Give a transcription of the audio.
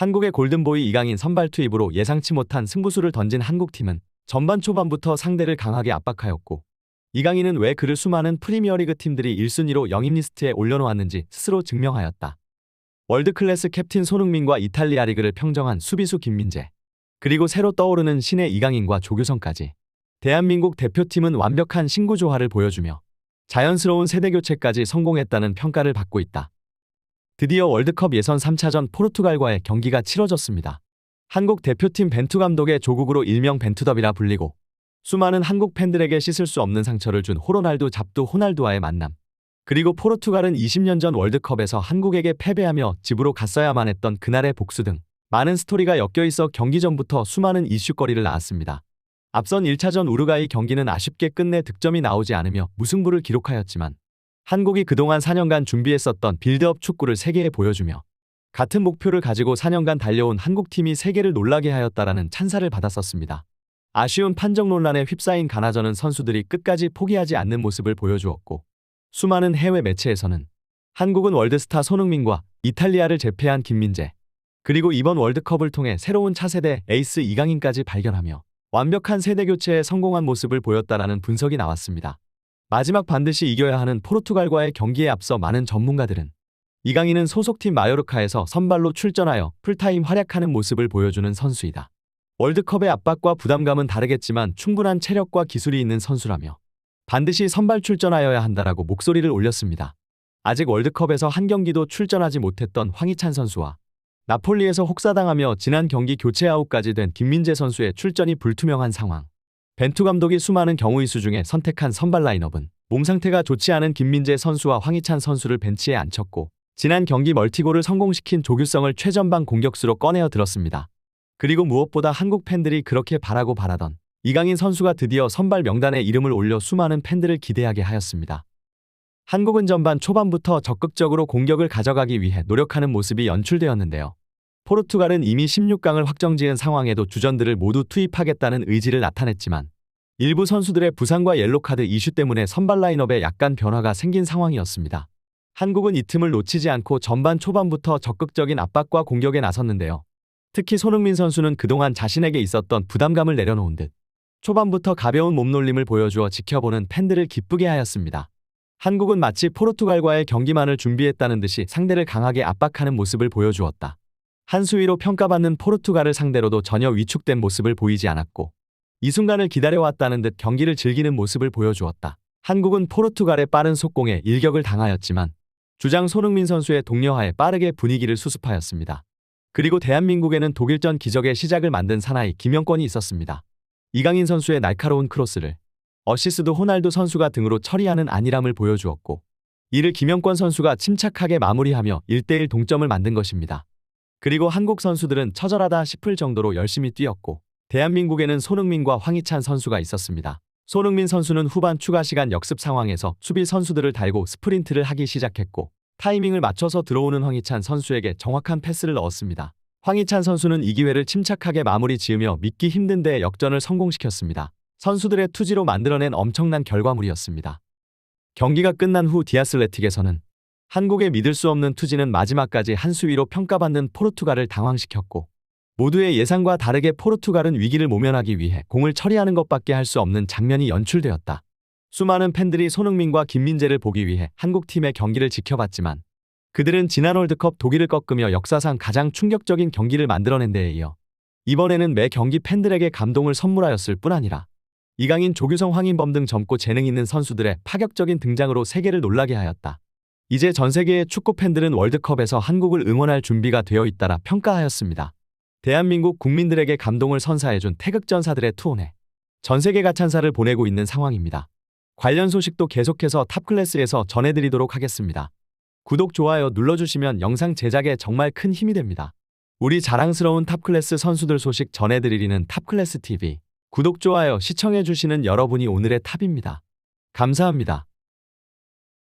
한국의 골든보이 이강인 선발 투입으로 예상치 못한 승부수를 던진 한국팀은 전반 초반부터 상대를 강하게 압박하였고 이강인은 왜 그를 수많은 프리미어리그 팀들이 1순위로 영입 리스트에 올려놓았는지 스스로 증명하였다. 월드클래스 캡틴 손흥민과 이탈리아 리그를 평정한 수비수 김민재 그리고 새로 떠오르는 신의 이강인과 조규성까지 대한민국 대표팀은 완벽한 신구 조화를 보여주며 자연스러운 세대 교체까지 성공했다는 평가를 받고 있다. 드디어 월드컵 예선 3차전 포르투갈과의 경기가 치러졌습니다. 한국 대표팀 벤투 감독의 조국으로 일명 벤투더비라 불리고 수많은 한국 팬들에게 씻을 수 없는 상처를 준 호로날두 잡두 호날두와의 만남. 그리고 포르투갈은 20년 전 월드컵에서 한국에게 패배하며 집으로 갔어야만 했던 그날의 복수 등 많은 스토리가 엮여 있어 경기 전부터 수많은 이슈거리를 낳았습니다. 앞선 1차전 우루과이 경기는 아쉽게 끝내 득점이 나오지 않으며 무승부를 기록하였지만 한국이 그동안 4년간 준비했었던 빌드업 축구를 세계에 보여주며 같은 목표를 가지고 4년간 달려온 한국팀이 세계를 놀라게 하였다라는 찬사를 받았었습니다. 아쉬운 판정 논란에 휩싸인 가나전은 선수들이 끝까지 포기하지 않는 모습을 보여주었고 수많은 해외 매체에서는 한국은 월드스타 손흥민과 이탈리아를 제패한 김민재 그리고 이번 월드컵을 통해 새로운 차세대 에이스 이강인까지 발견하며 완벽한 세대 교체에 성공한 모습을 보였다라는 분석이 나왔습니다. 마지막 반드시 이겨야 하는 포르투갈과의 경기에 앞서 많은 전문가들은 이강인은 소속팀 마요르카에서 선발로 출전하여 풀타임 활약하는 모습을 보여주는 선수이다. 월드컵의 압박과 부담감은 다르겠지만 충분한 체력과 기술이 있는 선수라며 반드시 선발 출전하여야 한다라고 목소리를 올렸습니다. 아직 월드컵에서 한 경기도 출전하지 못했던 황희찬 선수와 나폴리에서 혹사당하며 지난 경기 교체 아웃까지 된 김민재 선수의 출전이 불투명한 상황. 벤투 감독이 수많은 경우의 수 중에 선택한 선발 라인업은 몸 상태가 좋지 않은 김민재 선수와 황희찬 선수를 벤치에 앉혔고 지난 경기 멀티골을 성공시킨 조규성을 최전방 공격수로 꺼내어 들었습니다. 그리고 무엇보다 한국 팬들이 그렇게 바라고 바라던 이강인 선수가 드디어 선발 명단에 이름을 올려 수많은 팬들을 기대하게 하였습니다. 한국은 전반 초반부터 적극적으로 공격을 가져가기 위해 노력하는 모습이 연출되었는데요. 포르투갈은 이미 16강을 확정지은 상황에도 주전들을 모두 투입하겠다는 의지를 나타냈지만 일부 선수들의 부상과 옐로카드 이슈 때문에 선발 라인업에 약간 변화가 생긴 상황이었습니다. 한국은 이 틈을 놓치지 않고 전반 초반부터 적극적인 압박과 공격에 나섰는데요. 특히 손흥민 선수는 그동안 자신에게 있었던 부담감을 내려놓은 듯 초반부터 가벼운 몸놀림을 보여주어 지켜보는 팬들을 기쁘게 하였습니다. 한국은 마치 포르투갈과의 경기만을 준비했다는 듯이 상대를 강하게 압박하는 모습을 보여주었다. 한 수위로 평가받는 포르투갈을 상대로도 전혀 위축된 모습을 보이지 않았고 이 순간을 기다려왔다는 듯 경기를 즐기는 모습을 보여주었다. 한국은 포르투갈의 빠른 속공에 일격을 당하였지만 주장 손흥민 선수의 독려하에 빠르게 분위기를 수습하였습니다. 그리고 대한민국에는 독일전 기적의 시작을 만든 사나이 김영권이 있었습니다. 이강인 선수의 날카로운 크로스를 어시스도 호날두 선수가 등으로 처리하는 안일함을 보여주었고 이를 김영권 선수가 침착하게 마무리하며 1대1 동점을 만든 것입니다. 그리고 한국 선수들은 처절하다 싶을 정도로 열심히 뛰었고 대한민국에는 손흥민과 황희찬 선수가 있었습니다. 손흥민 선수는 후반 추가 시간 역습 상황에서 수비 선수들을 달고 스프린트를 하기 시작했고 타이밍을 맞춰서 들어오는 황희찬 선수에게 정확한 패스를 넣었습니다. 황희찬 선수는 이 기회를 침착하게 마무리 지으며 믿기 힘든 데 역전을 성공시켰습니다. 선수들의 투지로 만들어낸 엄청난 결과물이었습니다. 경기가 끝난 후 디아슬레틱에서는 한국의 믿을 수 없는 투지는 마지막까지 한 수위로 평가받는 포르투갈을 당황시켰고 모두의 예상과 다르게 포르투갈은 위기를 모면하기 위해 공을 처리하는 것밖에 할 수 없는 장면이 연출되었다. 수많은 팬들이 손흥민과 김민재를 보기 위해 한국팀의 경기를 지켜봤지만 그들은 지난 월드컵 독일을 꺾으며 역사상 가장 충격적인 경기를 만들어낸 데에 이어 이번에는 매 경기 팬들에게 감동을 선물하였을 뿐 아니라 이강인 조규성 황인범 등 젊고 재능 있는 선수들의 파격적인 등장으로 세계를 놀라게 하였다. 이제 전 세계의 축구 팬들은 월드컵에서 한국을 응원할 준비가 되어 있다라 평가하였습니다. 대한민국 국민들에게 감동을 선사해준 태극전사들의 투혼에 전 세계가 찬사를 보내고 있는 상황입니다. 관련 소식도 계속해서 탑클래스에서 전해드리도록 하겠습니다. 구독, 좋아요 눌러주시면 영상 제작에 정말 큰 힘이 됩니다. 우리 자랑스러운 탑클래스 선수들 소식 전해드리는 탑클래스 TV. 구독, 좋아요 시청해주시는 여러분이 오늘의 탑입니다. 감사합니다.